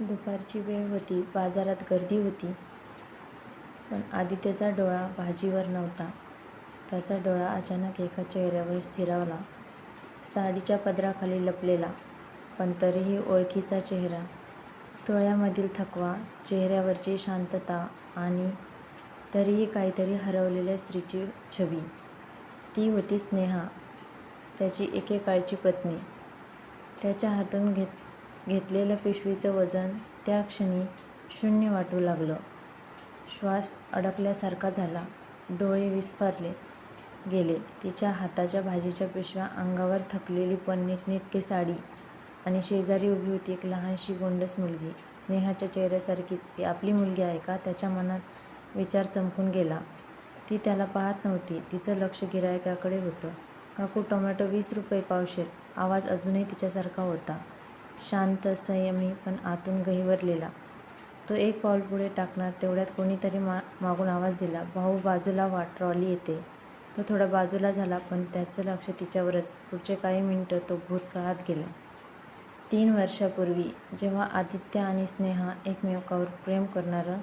दुपारची वेळ होती. बाजारात गर्दी होती. पण आदित्यचा डोळा भाजीवर नव्हता. त्याचा डोळा अचानक एका चेहऱ्यावर स्थिरावला. साडीच्या पदराखाली लपलेला, पण तरीही ओळखीचा चेहरा. डोळ्यामधील थकवा, चेहऱ्यावरची शांतता आणि तरीही काहीतरी हरवलेल्या स्त्रीची छबी. ती होती स्नेहा, त्याची एकेकाळची पत्नी. त्याच्या हातून घेत घेतलेलं पिशवीचं वजन त्या क्षणी शून्य वाटू लागलं. श्वास अडकल्यासारखा झाला. डोळे विस्फारले गेले. तिच्या हाताच्या भाजीच्या पिशव्या, अंगावर थकलेली पण नीटनेटकी साडी आणि शेजारी उभी होती एक लहानशी गोंडस मुलगी. स्नेहाच्या चेहऱ्यासारखीच ही आपली मुलगी आहे का? त्याच्या मनात विचार चमकून गेला. ती त्याला पाहत नव्हती. तिचं लक्ष गिऱ्हाईकाकडे होतं. काकू, टोमॅटो वीस रुपये पावशेर. आवाज अजूनही तिच्यासारखा होता. शांत, संयमी पण आतून गहिवरलेला. तो एक पाऊल पुढे टाकणार तेवढ्यात कोणीतरी मा मागून आवाज दिला, भाऊ, बाजूला वा ट्रॉली येते तो थोडा बाजूला झाला पण त्याचं लक्ष तिच्यावरच. पुढचे काही मिनटं तो भूतकाळात गेला. तीन वर्षापूर्वी जेव्हा आदित्य आणि स्नेहा एकमेकावर प्रेम करणारं,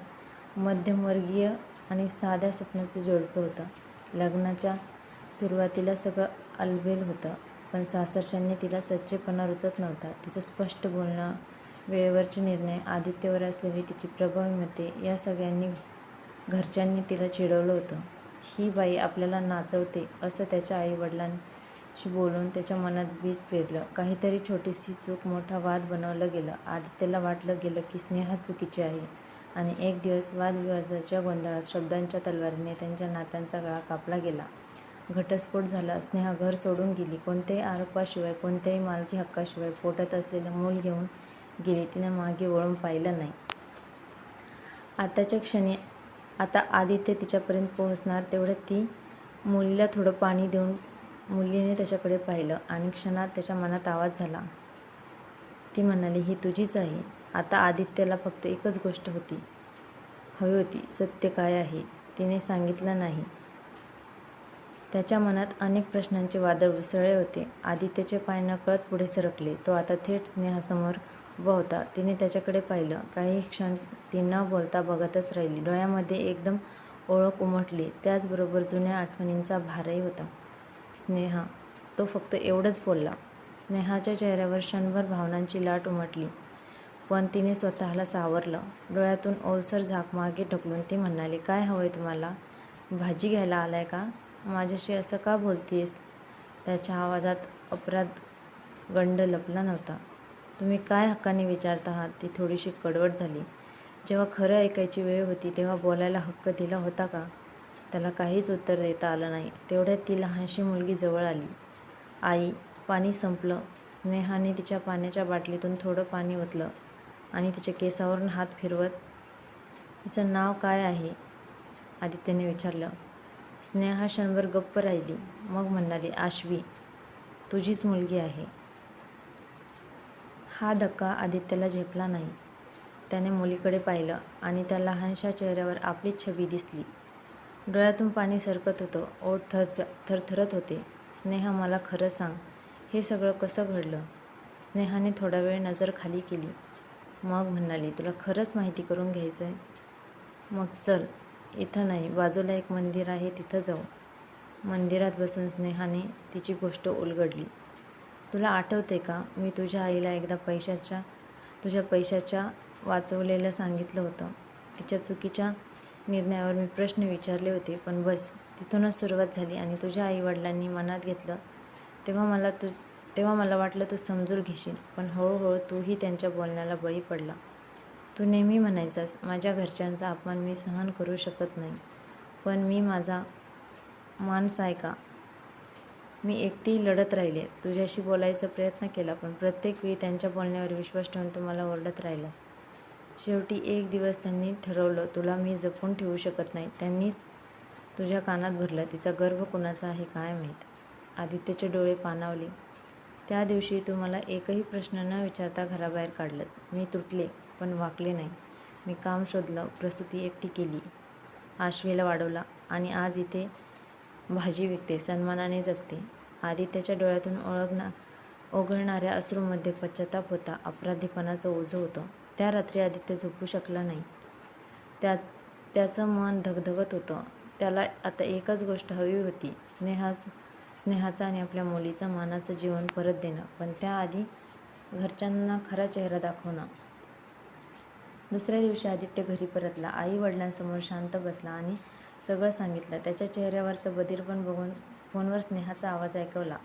मध्यमवर्गीय आणि साध्या स्वप्नाचं जोडपं होतं. लग्नाच्या सुरुवातीला सगळं अलबेल होतं. पण सासरच्यांनी तिला सच्चेपणा रुचत नव्हता. तिचं स्पष्ट बोलणं, वेळेवरचे निर्णय, आदित्यवर असलेली तिची प्रभावी मते या सगळ्यांनी घरच्यांनी तिला चिडवलं होतं. ही बाई आपल्याला नाचवते असं त्याच्या आई-वडिलांशी बोलून त्याच्या मनात बीज पेरलं. काहीतरी छोटीशी चूक मोठा वाद बनवलं गेलं. आदित्यला वाटलं गेलं की स्नेहा चुकीची आहे आणि एक दिवस वादविवादाच्या गोंधळात शब्दांच्या तलवारीने त्यांच्या नात्यांचा गळा कापला गेला. घटस्फोट झाला. स्नेहा घर सोडून गेली. कोणत्याही आरोपाशिवाय, कोणत्याही मालकी हक्काशिवाय पोटात असलेलं मूल घेऊन गेली. तिनं मागे वळून पाहिलं नाही. आताच्या क्षणी आता आदित्य तिच्यापर्यंत पोहोचणार तेवढ्यात ती मुलीला थोडं पाणी देऊन मुलीने त्याच्याकडे पाहिलं आणि क्षणात त्याच्या मनात आवाज झाला. ती म्हणाली, ही तुझीच आहे. आता आदित्यला फक्त एकच गोष्ट होती हवी होती. सत्य काय आहे? तिने सांगितलं नाही. त्याच्या मनात अनेक प्रश्नांचे वादळ उसळले होते. आदित्यचे पाय नकळत पुढे सरकले. तो आता थेट स्नेहासमोर उभा होता. तिने त्याच्याकडे पाहिलं. काही क्षण ती न बोलता बघतच राहिली. डोळ्यामध्ये एकदम ओळख उमटली. त्याचबरोबर जुन्या आठवणींचा भारही होता. स्नेहा, तो फक्त एवढंच बोलला. स्नेहाच्या चेहऱ्यावर क्षणभर भावनांची लाट उमटली. पण तिने स्वतःला सावरलं. डोळ्यातून ओलसर झाक मागे ढकलून ती म्हणाली, काय हवंय तुम्हाला? भाजी घ्यायला आलाय का? माझ्याशी असं का बोलतीयस? त्याच्या आवाजात अपराध-गंड लपला नव्हता. तुम्ही काय हक्काने विचारत आहात? ती थोडीशी कडवट झाली. जेव्हा खरं ऐकायची वेळ होती तेव्हा बोलायला हक्क दिला होता का? त्याला काहीच उत्तर देता आलं नाही. तेवढ्यात ती लहानशी मुलगी जवळ आली. आई, पाणी संपलं. स्नेहाने तिच्या पाण्याच्या बाटलीतून थोडं पाणी ओतलं आणि तिच्या केसावरून हात फिरवत, तिचं नाव काय आहे? आदित्यने विचारलं. स्नेहा क्षणभर गप्प राहिली. मग म्हणाली, आश्वी. तुझीच मुलगी आहे. हा धक्का आदित्यला झेपला नाही. त्याने मुलीकडे पाहिलं आणि त्या लहानशा चेहऱ्यावर आपलीच छबी दिसली. डोळ्यातून पाणी सरकत होतं. ओठ थरथरत होते. स्नेहा, मला खरं सांग, हे सगळं कसं घडलं? स्नेहाने थोडा वेळ नजर खाली केली. मग म्हणाली, तुला खरंच माहिती करून घ्यायचं आहे मग चल. इथं नाही, बाजूला एक मंदिर आहे तिथं जाऊ. मंदिरात बसून स्नेहाने तिची गोष्ट उलगडली. तुला आठवते का, मी तुझ्या आईला एकदा पैशाच्या तुझ्या पैशाच्या वाचवलेलं सांगितलं होतं. तिच्या चुकीच्या निर्णयावर मी प्रश्न विचारले होते. पण बस, तिथूनच सुरुवात झाली आणि तुझ्या आई-वडिलांनी मनात घेतलं तेव्हा मला वाटलं तू समजून घेशील. पण हळूहळू तूही त्यांच्या बोलण्याला बळी पडला. तू नेहमी म्हणायचास, माझ्या घरच्यांचा अपमान मी सहन करू शकत नाही. पण मी माझा माणूस आहे का? मी एकटी लढत राहिले. तुझ्याशी बोलायचा प्रयत्न केला. पण प्रत्येक वेळी त्यांच्या बोलण्यावर विश्वास ठेवून तू मला ओरडत राहिलास. शेवटी एक दिवस त्यांनी ठरवलं, तुला मी जपून ठेवू शकत नाही. त्यांनीच तुझ्या कानात भरलं. तिचा गर्व कुणाचा आहे काय माहीत? आदित्यचे डोळे पाणावले. त्या दिवशी तू मला एकही प्रश्न न विचारता घराबाहेर काढलंस. मी तुटले, पण वाकले नाही. मी काम शोधलं, प्रसूती एकटी केली, आश्वीला वाढवला आणि आज इथे भाजी विकते, सन्मानाने जगते. आधी त्याच्या डोळ्यातून ओघळणाऱ्या अश्रूमध्ये पश्चाताप होता. अपराधीपणाचं ओझं होतं. त्या रात्री आदित्य झोपू शकला नाही त्या त्याचं मन धगधगत होतं त्याला आता एकच गोष्ट हवी होती स्नेहाच स्नेहाचं आणि आपल्या मुलीचं मानाचं जीवन परत देणं पण त्याआधी घरच्यांना खरा चेहरा दाखवणं दुसऱ्या दिवशी आदित्य घरी परतला. आई वडिलांसमोर शांत बसला आणि सगळं सांगितलं. त्याच्या चेहऱ्यावरचं बधीरपण बघून फोनवर स्नेहाचा आवाज ऐकवला.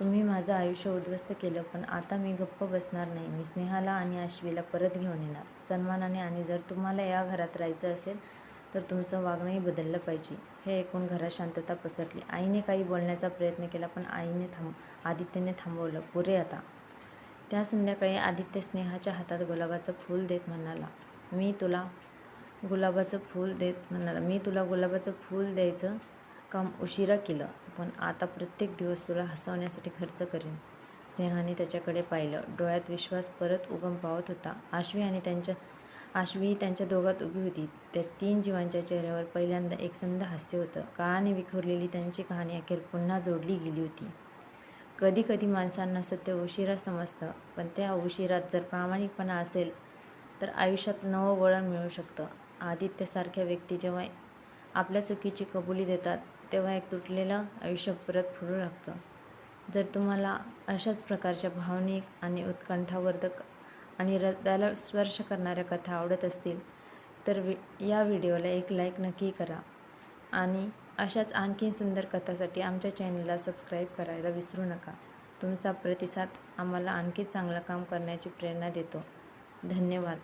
तुम्ही माझं आयुष्य उद्ध्वस्त केलं पण आता मी गप्प बसणार नाही. मी स्नेहाला आणि आश्वीला परत घेऊन येणार. सन्मानाने आणि जर तुम्हाला या घरात राहायचं असेल तर तुमचं वागणंही बदललं पाहिजे. हे ऐकून घरात शांतता पसरली. आईने काही बोलण्याचा प्रयत्न केला पण आईने थांब आदित्यने थांबवलं. पुरे आता. त्या संध्याकाळी आदित्य स्नेहाच्या हातात गुलाबाचं फूल देत म्हणाला मी तुला गुलाबाचं फूल देत म्हणाला. मी तुला गुलाबाचं फूल द्यायचं काम उशिरा केलं पण आता प्रत्येक दिवस तुला हसवण्यासाठी खर्च करेन. स्नेहाने त्याच्याकडे पाहिलं. डोळ्यात विश्वास परत उगम पावत होता. आश्वी आणि त्यांच्या आश्वी त्यांच्या दोघात उभी होती. त्या तीन जीवांच्या चेहऱ्यावर पहिल्यांदा एकसंध हास्य होतं. काळाने विखुरलेली त्यांची कहाणी अखेर पुन्हा जोडली गेली होती. कधी कधी माणसांना सत्य उशिरा समजतं पण त्या उशिरात जर प्रामाणिकपणा असेल तर आयुष्यात नवं वळण मिळू शकतं. आदित्यसारख्या व्यक्ती जेव्हा आपल्या चुकीची कबुली देतात तेव्हा एक तुटलेलं आयुष्य परत फुलू लागतं. जर तुम्हाला अशाच प्रकारच्या भावनिक आणि उत्कंठावर्धक आणि हृदयाला स्पर्श करणाऱ्या कथा आवडत असतील तर वि या व्हिडिओला एक लाईक नक्की करा. आणि अशाच आणखी सुंदर कथासाठी आमच्या चॅनलला सबस्क्राईब करायला विसरू नका. तुमचा प्रतिसाद आम्हाला आणखी चांगलं काम करण्याची प्रेरणा देतो. धन्यवाद.